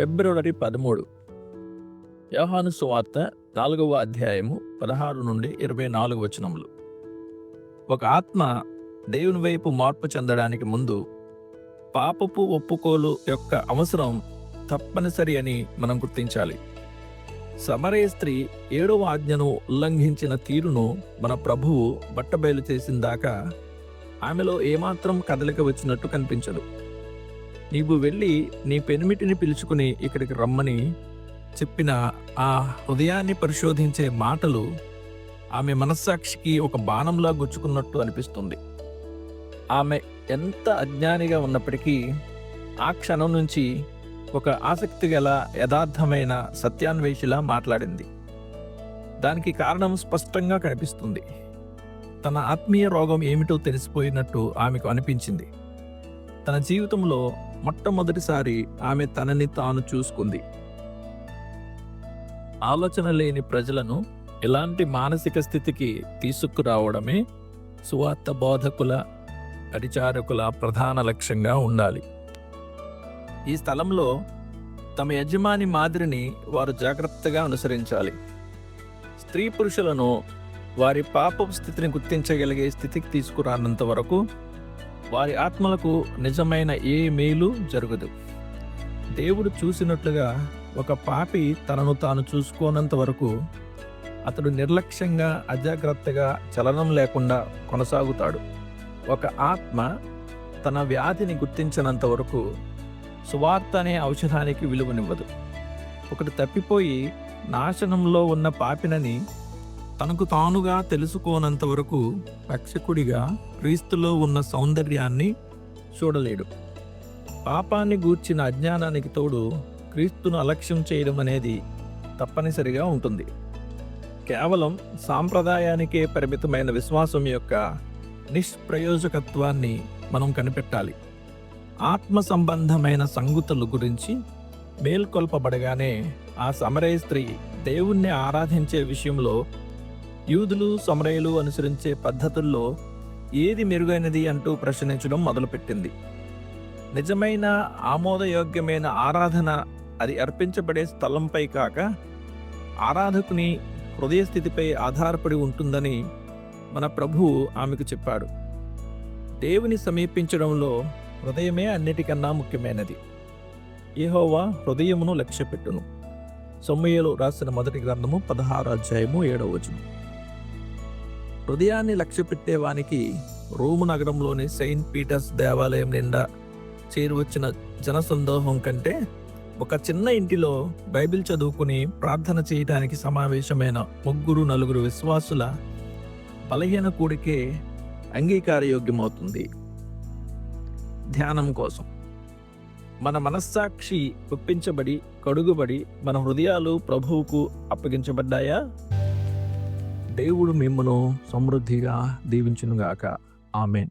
ఫిబ్రవరి పదమూడు. యోహాను సువార్త నాలుగవ అధ్యాయము పదహారు నుండి ఇరవై నాలుగు వచనములు. ఒక ఆత్మ దేవుని వైపు మార్పు చెందడానికి ముందు పాపపు ఒప్పుకోలు యొక్క అవసరం తప్పనిసరి అని మనం గుర్తించాలి. సమరయ స్త్రీ ఏడవ ఆజ్ఞను ఉల్లంఘించిన తీరును మన ప్రభువు బట్టబయలు చేసిందాకా ఆమెలో ఏమాత్రం కదలిక వచ్చినట్టు కనిపించదు. నీవు వెళ్ళి నీ పెనిమిటిని పిలుచుకుని ఇక్కడికి రమ్మని చెప్పిన ఆ హృదయాన్ని పరిశోధించే మాటలు ఆమె మనస్సాక్షికి ఒక బాణంలా గుచ్చుకున్నట్టు అనిపిస్తుంది. ఆమె ఎంత అజ్ఞానిగా ఉన్నప్పటికీ ఆ క్షణం నుంచి ఒక ఆసక్తి గల యథార్థమైన సత్యాన్వేషిలా మాట్లాడింది. దానికి కారణం స్పష్టంగా కనిపిస్తుంది. తన ఆత్మీయ రోగం ఏమిటో తెలిసిపోయినట్టు ఆమెకు అనిపించింది. తన జీవితంలో మొట్టమొదటిసారి ఆమె తనని తాను చూసుకుంది. ఆలోచన లేని ప్రజలను ఇలాంటి మానసిక స్థితికి తీసుకురావడమే సువార్త బోధకుల పరిచారకుల ప్రధాన లక్ష్యంగా ఉండాలి. ఈ స్థలంలో తమ యజమాని మాదిరిని వారు జాగ్రత్తగా అనుసరించాలి. స్త్రీ పురుషులను వారి పాప స్థితిని గుర్తించగలిగే స్థితికి తీసుకురానంత వరకు వారి ఆత్మలకు నిజమైన ఏ మేలు జరగదు. దేవుడు చూసినట్లుగా ఒక పాపి తనను తాను చూసుకోనంత వరకు అతడు నిర్లక్ష్యంగా అజాగ్రత్తగా చలనం లేకుండా కొనసాగుతాడు. ఒక ఆత్మ తన వ్యాధిని గుర్తించినంత వరకు సువార్త అనే ఔషధానికి విలువనివ్వదు. ఒకటి తప్పిపోయి నాశనంలో ఉన్న పాపినని తనకు తానుగా తెలుసుకోనంత వరకు రక్షకుడిగా క్రీస్తులో ఉన్న సౌందర్యాన్ని చూడలేడు. పాపాన్ని గూర్చిన అజ్ఞానానికి తోడు క్రీస్తును అలక్ష్యం చేయడం అనేది తప్పనిసరిగా ఉంటుంది. కేవలం సాంప్రదాయానికే పరిమితమైన విశ్వాసం యొక్క నిష్ప్రయోజకత్వాన్ని మనం కనిపెట్టాలి. ఆత్మ సంబంధమైన సంగతుల గురించి మేల్కొల్పబడగానే ఆ సమరయ స్త్రీ దేవుణ్ణి ఆరాధించే విషయంలో యూదులు సమరయులు అనుసరించే పద్ధతుల్లో ఏది మెరుగైనది అంటూ ప్రశ్నించడం మొదలుపెట్టింది. నిజమైన ఆమోదయోగ్యమైన ఆరాధన అది అర్పించబడే స్థలంపై కాక ఆరాధకుని హృదయ స్థితిపై ఆధారపడి ఉంటుందని మన ప్రభువు ఆమెకు చెప్పాడు. దేవుని సమీపించడంలో హృదయమే అన్నిటికన్నా ముఖ్యమైనది. ఏహోవా హృదయమును లక్ష్యపెట్టును. సొమ్మయ్యలో రాసిన మొదటి గ్రంథము పదహారు అధ్యాయము ఏడవ వచనం. హృదయాన్ని లక్ష్యపెట్టేవానికి రోము నగరంలోని సెయింట్ పీటర్స్ దేవాలయం నిండా చేరువచ్చిన జనసందోహం కంటే ఒక చిన్న ఇంటిలో బైబిల్ చదువుకుని ప్రార్థన చేయడానికి సమావేశమైన ముగ్గురు నలుగురు విశ్వాసుల బలహీన కూడికే అంగీకారయోగ్యమవుతుంది. ధ్యానం కోసం. మన మనస్సాక్షి ఒప్పించబడి కడుగుబడి మన హృదయాలు ప్రభువుకు అప్పగించబడ్డాయా? దేవుడు మిమ్మను సమృద్ధిగా దీవించునుగాక. ఆమెన్.